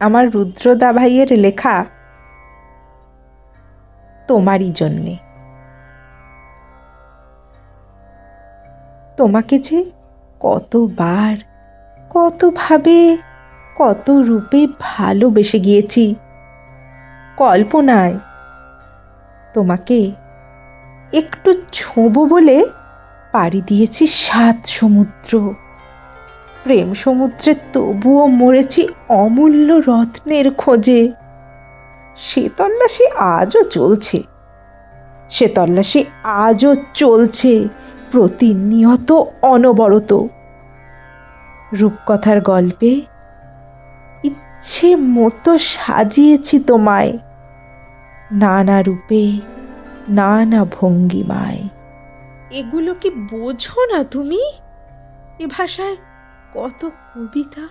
আমার রুদ্রদা ভাইয়ের লেখা তোমারই জন্যে। তোমাকে যে কতবার, কতভাবে কত রূপে ভালোবেসে গিয়েছি, কল্পনায় তোমাকে একটু ছোঁবো বলে পাড়ি দিয়েছি সাত সমুদ্র। প্রেম সমুদ্রে তবুও মরেছি অমূল্য রত্নের খোঁজে। সে তল্লাশি আজও চলছে। সে তল্লাশি আজও চলছে, প্রতিনিয়ত অনবরত। রূপকথার গল্পে, ইচ্ছে মতো সাজিয়েছি তোমায়। নানা রূপে, নানা ভঙ্গিমায়। এগুলো কি বোঝো না তুমি? এ ভাষায় কত কবিতা